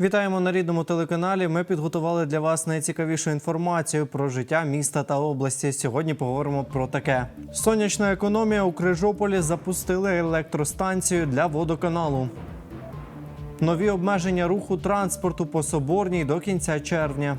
Вітаємо на рідному телеканалі. Ми підготували для вас найцікавішу інформацію про життя міста та області. Сьогодні поговоримо про таке: сонячна економія у Крижополі запустили електростанцію для водоканалу. Нові обмеження руху транспорту по Соборній до кінця червня.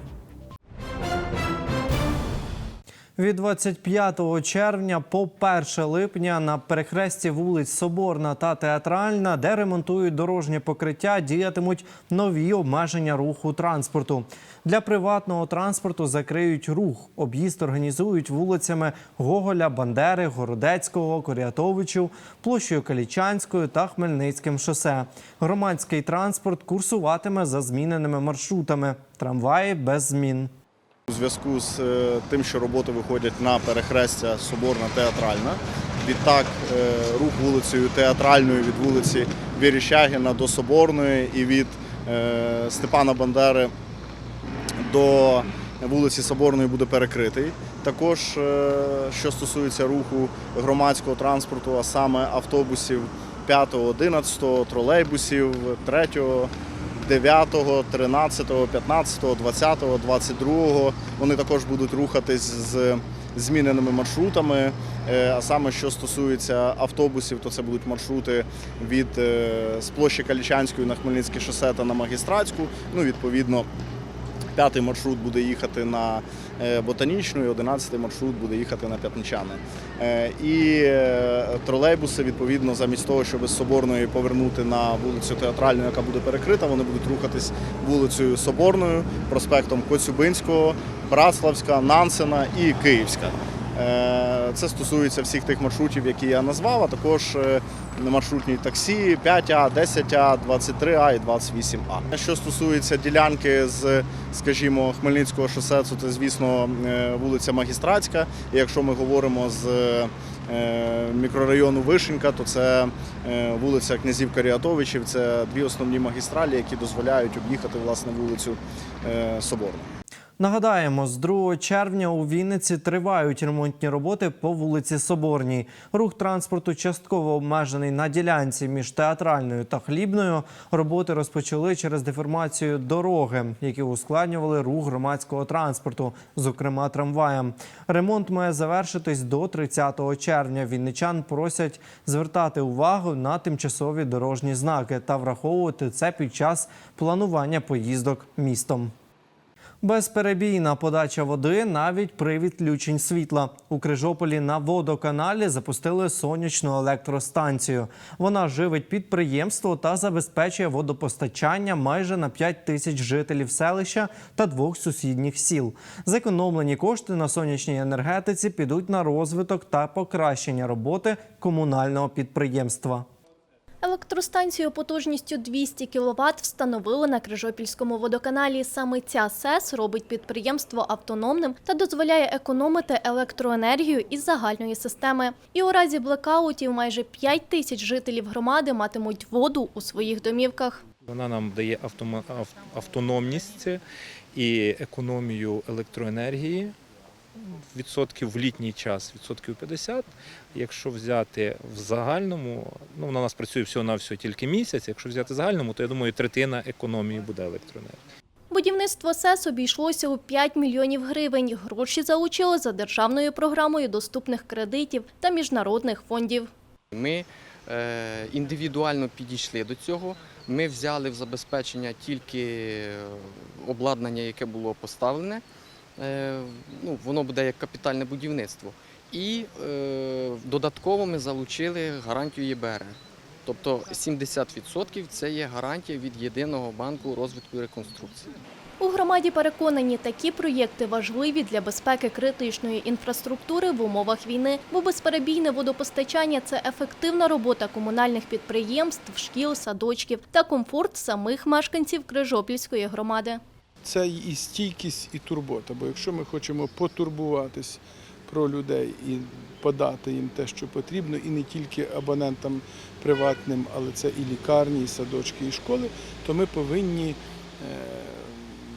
Від 25 червня по 1 липня на перехресті вулиць Соборна та Театральна, де ремонтують дорожнє покриття, діятимуть нові обмеження руху транспорту. Для приватного транспорту закриють рух. Об'їзд організують вулицями Гоголя, Бандери, Городецького, Корятовичів, площею Калічанською та Хмельницьким шосе. Громадський транспорт курсуватиме за зміненими маршрутами. Трамваї без змін. У зв'язку з е, тим, що роботи виходять на перехрестя Соборна театральна. Відтак е, рух вулицею театральною від вулиці Віріщагіна до Соборної і від е, Степана Бандери до вулиці Соборної буде перекритий. Також, що стосується руху громадського транспорту, а саме автобусів 5, 11, тролейбусів 3, 9, 13, 15, 20, 22. Вони також будуть рухатись з зміненими маршрутами. Е, А саме, що стосується автобусів, то це будуть маршрути від е, з площі Калічанської на Хмельницьке шосе та на Магістратську. Ну, відповідно, П'ятий маршрут буде їхати на е, ботанічну, і одинадцятий маршрут буде їхати на п'ятничани. Е, І е, тролейбуси, відповідно, замість того, щоб з Соборної повернути на вулицю Театральну, яка буде перекрита, вони будуть рухатись вулицею Соборною, проспектом Коцюбинського, Братславська, Нансена і Київська. Це стосується всіх тих маршрутів, які я назвав, а також е, маршрутні таксі 5А, 10А, 23А і 28А. Що стосується ділянки з, скажімо, Хмельницького шосе, це, звісно, е, вулиця Магістратська. І якщо ми говоримо з е, мікрорайону Вишенька, то це вулиця Князів Каріатовичів. Це дві основні магістралі, які дозволяють об'їхати власне вулицю Соборну. Нагадаємо, з 2 червня у Вінниці тривають ремонтні роботи по вулиці Соборній. Рух транспорту частково обмежений на ділянці між театральною та хлібною. Роботи розпочали через деформацію дороги, які ускладнювали рух громадського транспорту, зокрема трамваям. Ремонт має завершитись до 30 червня. Вінничан просять звертати увагу на тимчасові дорожні знаки та враховувати це під час планування поїздок містом. Безперебійна подача води навіть при відключень світла. У Крижополі на водоканалі запустили сонячну електростанцію. Вона живить підприємство та забезпечує водопостачання майже на 5 тисяч жителів селища та двох сусідніх сіл. Зекономлені кошти на сонячній енергетиці підуть на розвиток та покращення роботи комунального підприємства. Електростанцію потужністю 200 кВт встановили на Крижопільському водоканалі. Саме ця СЕС робить підприємство автономним та дозволяє економити електроенергію із загальної системи. І у разі блекаутів майже 5 тисяч жителів громади матимуть воду у своїх домівках. Вона нам дає автономність і економію електроенергії. Відсотків в літній час, відсотків 50. Якщо взяти в загальному, ну вона нас працює всього на всього тільки місяць. Якщо взяти в загальному, то я думаю, третина економії буде електроенергії. Будівництво СЕС обійшлося у 5 мільйонів гривень. Гроші залучили за державною програмою доступних кредитів та міжнародних фондів. Ми е, індивідуально підійшли до цього. Ми взяли в забезпечення тільки е, обладнання, яке було поставлене. Е, ну, воно буде як капітальне будівництво. І е, додатково ми залучили гарантію ЄБР. Тобто 70% це є гарантія від єдиного банку розвитку і реконструкції. У громаді переконані, такі проєкти важливі для безпеки критичної інфраструктури в умовах війни, бо безперебійне водопостачання це ефективна робота комунальних підприємств, шкіл, садочків та комфорт самих мешканців Крижопільської громади. Це і стійкість, і турбота. Бо якщо ми хочемо потурбуватись про людей і подати їм те, що потрібно, і не тільки абонентам приватним, але це і лікарні, і садочки, і школи, то ми повинні е,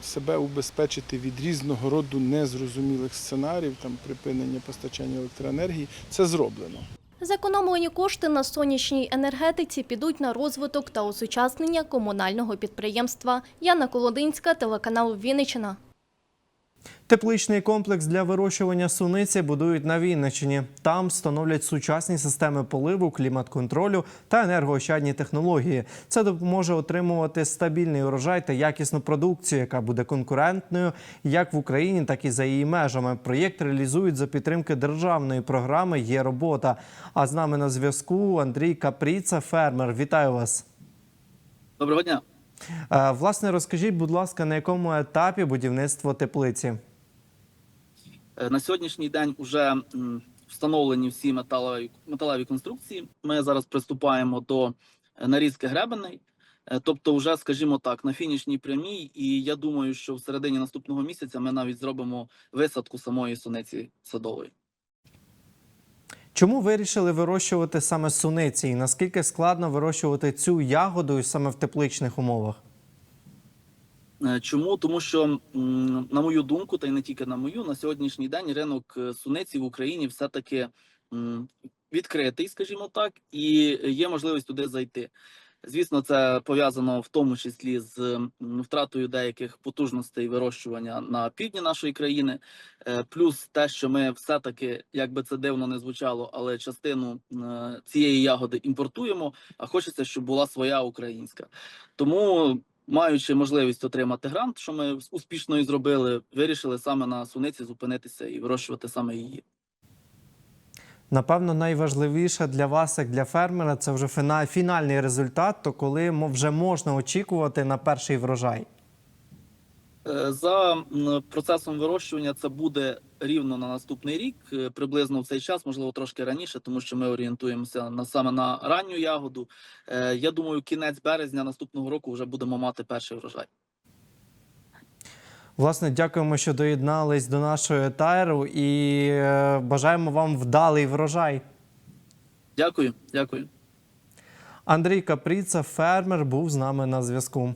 себе убезпечити від різного роду незрозумілих сценаріїв, там припинення постачання електроенергії. Це зроблено. Зекономлені кошти на сонячній енергетиці підуть на розвиток та осучаснення комунального підприємства. Яна Колодинська, телеканал Вінниччина. Тепличний комплекс для вирощування суниці будують на Вінниччині. Там встановлять сучасні системи поливу, клімат-контролю та енергоощадні технології. Це допоможе отримувати стабільний урожай та якісну продукцію, яка буде конкурентною як в Україні, так і за її межами. Проєкт реалізують за підтримки державної програми Є робота. А з нами на зв'язку Андрій Капріца, фермер. Вітаю вас. Доброго дня. Е, Власне, розкажіть, будь ласка, на якому етапі будівництво теплиці? Е, На сьогоднішній день вже встановлені всі металеві, металеві конструкції. Ми зараз приступаємо до е, нарізки гребеней. Тобто, вже, скажімо так, на фінішній прямій, і я думаю, що в середині наступного місяця ми навіть зробимо висадку самої суниці садової. Чому вирішили вирощувати саме суниці? І наскільки складно вирощувати цю ягоду саме в тепличних умовах? Е, Чому? Тому що, на мою думку, та й не тільки на мою, на сьогоднішній день ринок е, суниці в Україні все-таки відкритий, скажімо так, і є можливість туди зайти. Звісно, це пов'язано в тому числі з втратою деяких потужностей вирощування на півдні нашої країни, Е, плюс те, що ми все-таки, як би це дивно не звучало, але частину е, цієї ягоди імпортуємо, а хочеться, щоб була своя українська. Тому маючи можливість отримати грант, що ми успішно і зробили, вирішили саме на суниці зупинитися і вирощувати саме її. Напевно, найважливіше для вас, як для фермера, це вже фінальний результат, то коли вже можна очікувати на перший врожай. Е, За процесом вирощування це буде рівно на наступний рік, е, приблизно в цей час, можливо, трошки раніше, тому що ми орієнтуємося на саме на ранню ягоду. Е, Я думаю, кінець березня наступного року вже будемо мати перший врожай. Власне, дякуємо, що доєднались до нашої етару і е, бажаємо вам вдалий врожай. Дякую, дякую. Андрій Капріца, фермер, був з нами на зв'язку.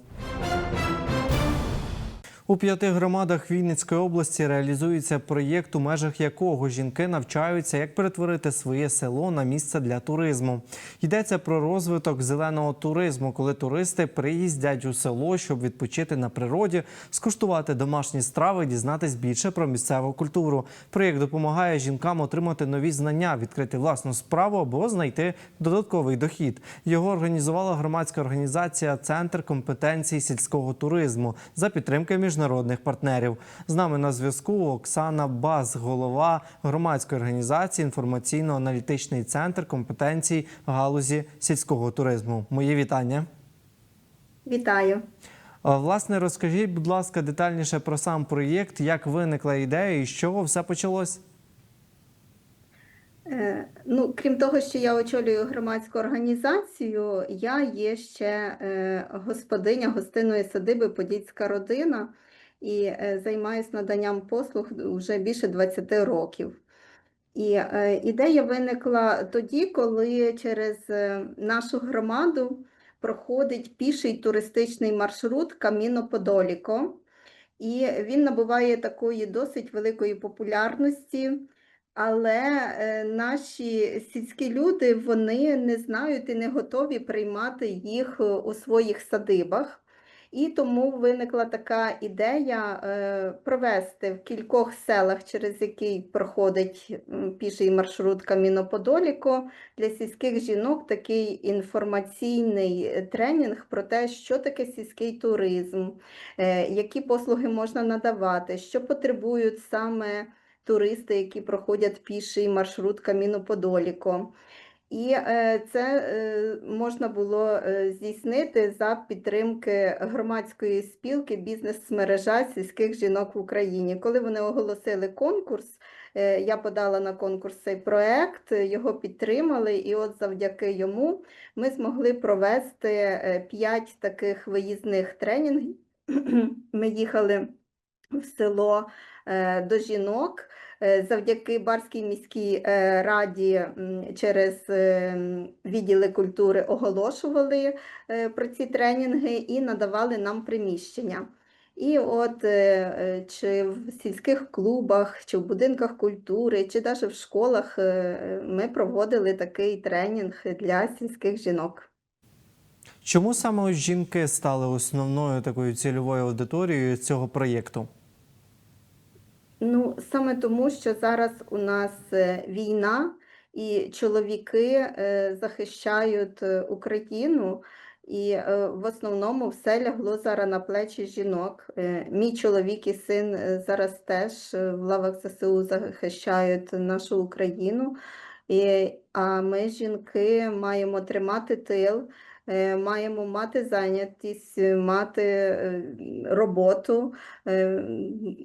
У п'яти громадах Вінницької області реалізується проєкт, у межах якого жінки навчаються, як перетворити своє село на місце для туризму. Йдеться про розвиток зеленого туризму, коли туристи приїздять у село, щоб відпочити на природі, скуштувати домашні страви, дізнатись більше про місцеву культуру. Проєкт допомагає жінкам отримати нові знання, відкрити власну справу або знайти додатковий дохід. Його організувала громадська організація Центр компетенцій сільського туризму за підтримки міжнародних партнерів. З нами на зв'язку Оксана Баз, голова громадської організації інформаційно-аналітичний центр компетенцій галузі сільського туризму. Мої вітання. Вітаю. Власне, розкажіть, будь ласка, детальніше про сам проєкт, як виникла ідея і з чого все почалось? Е, Ну, крім того, що я очолюю громадську організацію, я є ще е, господиня гостинної садиби Подільська родина і е, займаюся наданням послуг вже більше 20 років. І е, ідея виникла тоді, коли через е, нашу громаду проходить піший туристичний маршрут Каміно-Подоліко. І він набуває такої досить великої популярності. Але наші сільські люди вони не знають і не готові приймати їх у своїх садибах. І тому виникла така ідея е, провести в кількох селах, через який проходить піший маршрут Каміно-Подоліко, для сільських жінок такий інформаційний е, тренінг про те, що таке сільський туризм, е, які послуги можна надавати, що потребують саме туристи, які проходять піший маршрут Каміно-Подоліко. І е, це е, можна було е, здійснити за підтримки громадської спілки бізнес-мережа сільських жінок в Україні. Коли вони оголосили конкурс, я подала на конкурс цей проект, його підтримали, і от завдяки йому ми змогли провести п'ять таких виїзних тренінгів. Ми їхали в село до жінок. Е, Завдяки Барській міській е, раді через е, відділи культури оголошували про ці тренінги і надавали нам приміщення. І от чи в сільських клубах, чи в будинках культури, чи навіть в школах ми проводили такий тренінг для сільських жінок. Чому саме жінки стали основною такою цільовою аудиторією цього проєкту? Ну, саме тому, що зараз у нас е, війна, і чоловіки е, захищають е, Україну, і в основному все лягло зараз на плечі жінок. Мій чоловік і син зараз теж в лавах ЗСУ захищають нашу Україну. І, а ми, жінки, маємо тримати тил, маємо мати зайнятість, е, мати е, роботу. Е,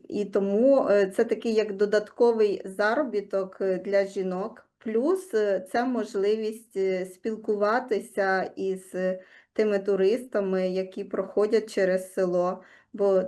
І тому е, це такий як додатковий заробіток е, для жінок. Плюс е, це можливість е, спілкуватися із е, тими туристами, які проходять через село. Бо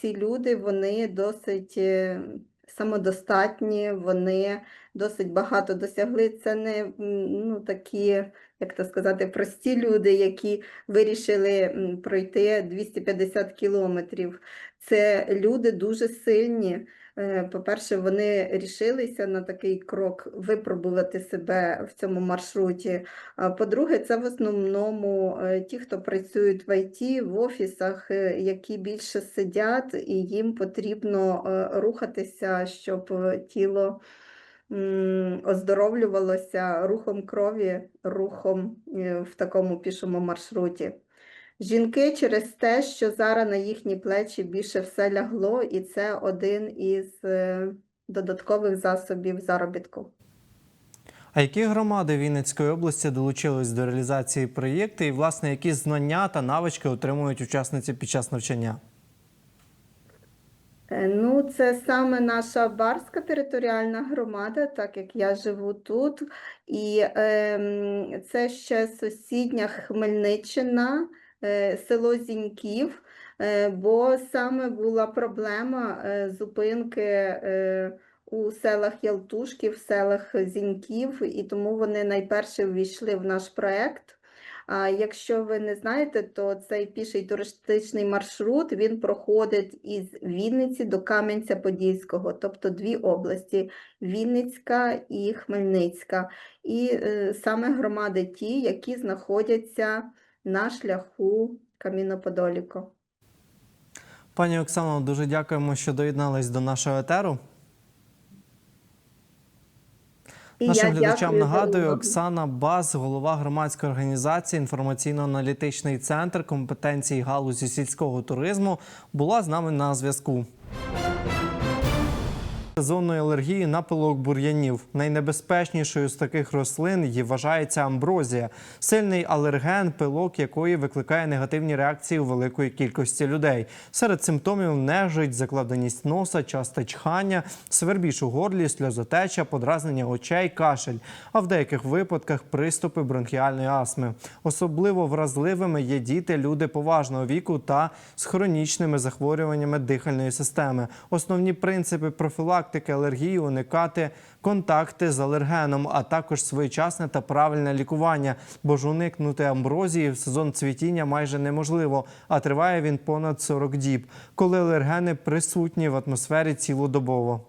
ці люди вони досить е, самодостатні, вони досить багато досягли. Це не ну, такі, як то сказати, прості люди, які вирішили пройти 250 кілометрів. Це люди дуже сильні. Е, По-перше, вони рішилися на такий крок випробувати себе в цьому маршруті. А по-друге, це в основному е, ті, хто працюють в ІТ, в офісах, е, які більше сидять, і їм потрібно рухатися, щоб тіло оздоровлювалося рухом крові, рухом е, в такому пішому маршруті. Жінки через те, що зараз на їхні плечі більше все лягло, і це один із е, додаткових засобів заробітку. А які громади Вінницької області долучились до реалізації проєкту і, власне, які знання та навички отримують учасниці під час навчання? Е, Ну, це саме наша Барська територіальна громада, так як я живу тут. І ем, це ще сусідня Хмельниччина, е, село Зіньків, е, бо саме була проблема е, зупинки е, у селах Ялтушків, селах Зіньків, і тому вони найперше ввійшли в наш проект. Якщо ви не знаєте, то цей піший туристичний маршрут він проходить із Вінниці до Кам'янця-Подільського, тобто дві області Вінницька і Хмельницька. І е, саме громади ті, які знаходяться на шляху Кам'яно-Подоліко. Пані Оксано, дуже дякуємо, що доєднались до нашого етеру. І Нашим глядачам нагадую. Оксана Баз, голова громадської організації інформаційно-аналітичний центр компетенції галузі сільського туризму, була з нами на зв'язку. Сезонної алергії на пилок бур'янів. Найнебезпечнішою з таких рослин є вважається амброзія, сильний алерген, пилок якої викликає негативні реакції у великої кількості людей. Серед симптомів нежить, закладеність носа, часте чхання, свербіж у горлі, сльозотеча, подразнення очей, кашель. А в деяких випадках приступи бронхіальної астми. Особливо вразливими є діти, люди поважного віку та з хронічними захворюваннями дихальної системи. Основні принципи профілактики алергії уникати контакти з алергеном, а також своєчасне та правильне лікування, бо ж уникнути амброзії в сезон цвітіння майже неможливо, а триває він понад 40 діб, коли алергени присутні в атмосфері цілодобово.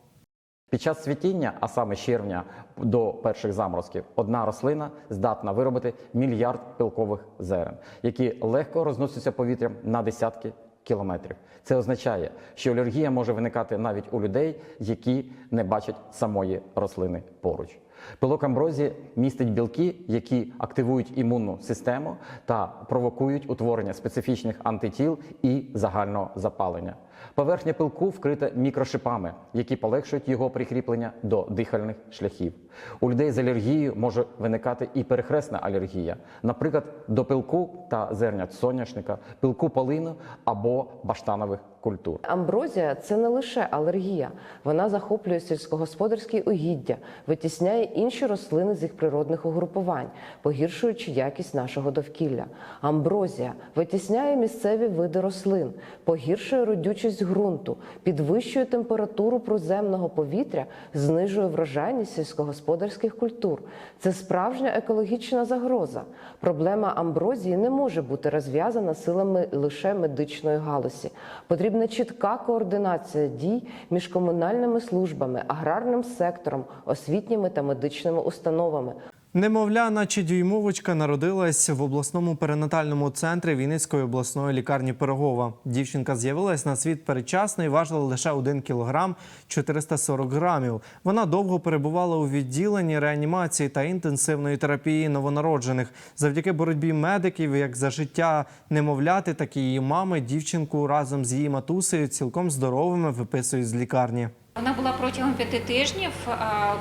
Під час цвітіння, а саме червня до перших заморозків, одна рослина здатна виробити мільярд пилкових зерен, які легко розносяться повітрям на десятки кілометрів. Це означає, що алергія може виникати навіть у людей, які не бачать самої рослини поруч. Пилок амброзії містить білки, які активують імунну систему та провокують утворення специфічних антитіл і загального запалення. Поверхня пилку вкрита мікрошипами, які полегшують його прикріплення до дихальних шляхів. У людей з алергією може виникати і перехресна алергія, наприклад, до пилку та зернят соняшника, пилку полину або баштанових культур. Амброзія це не лише алергія. Вона захоплює сільськогосподарські угіддя, витісняє інші рослини з їх природних угрупувань, погіршуючи якість нашого довкілля. Амброзія витісняє місцеві види рослин, погіршує родючість ґрунту, підвищує температуру проземного повітря, знижує врожайність сільськогосподарських культур. Це справжня екологічна загроза. Проблема амброзії не може бути розв'язана силами лише медичної галузі. Потрібно Потрібна чітка координація дій між комунальними службами, аграрним сектором, освітніми та медичними установами. Немовля, наче дюймовочка, народилась в обласному перинатальному центрі Вінницької обласної лікарні Пирогова. Дівчинка з'явилась на світ передчасно і важила лише 1 кілограм 440 грамів. Вона довго перебувала у відділенні реанімації та інтенсивної терапії новонароджених. Завдяки боротьбі медиків, як за життя немовляти, так і її мами, дівчинку разом з її матусею цілком здоровими виписують з лікарні. Вона була протягом п'яти тижнів.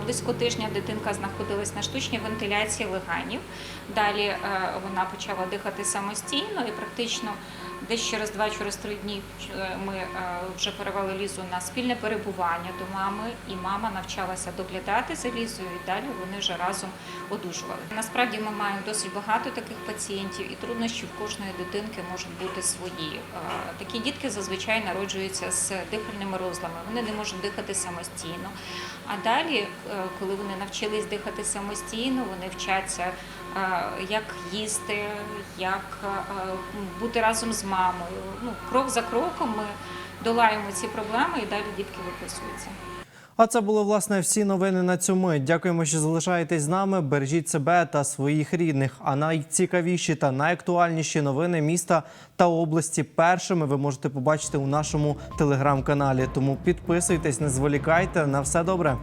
Близько тижня дитинка знаходилась на штучній вентиляції леганів. Далі е, вона почала дихати самостійно і практично десь через два через три дні е, ми е, вже перевели Лізу на спільне перебування до мами, і мама навчалася доглядати за Лізою, і далі вони вже разом одужували. Насправді ми маємо досить багато таких пацієнтів, і труднощі в кожної дитинки можуть бути свої. Е, Такі дітки зазвичай народжуються з дихальними розладами. Вони не можуть дихати самостійно. А далі, е, коли вони навчились дихати самостійно, вони вчаться, е, як їсти, як е, бути разом з мамою. Ну, крок за кроком ми долаємо ці проблеми і далі дітки виписуються. А це були власне всі новини на цю мить. Дякуємо, що залишаєтесь з нами. Бережіть себе та своїх рідних. А найцікавіші та найактуальніші новини міста та області першими ви можете побачити у нашому телеграм-каналі. Тому підписуйтесь, не зволікайте. На все добре.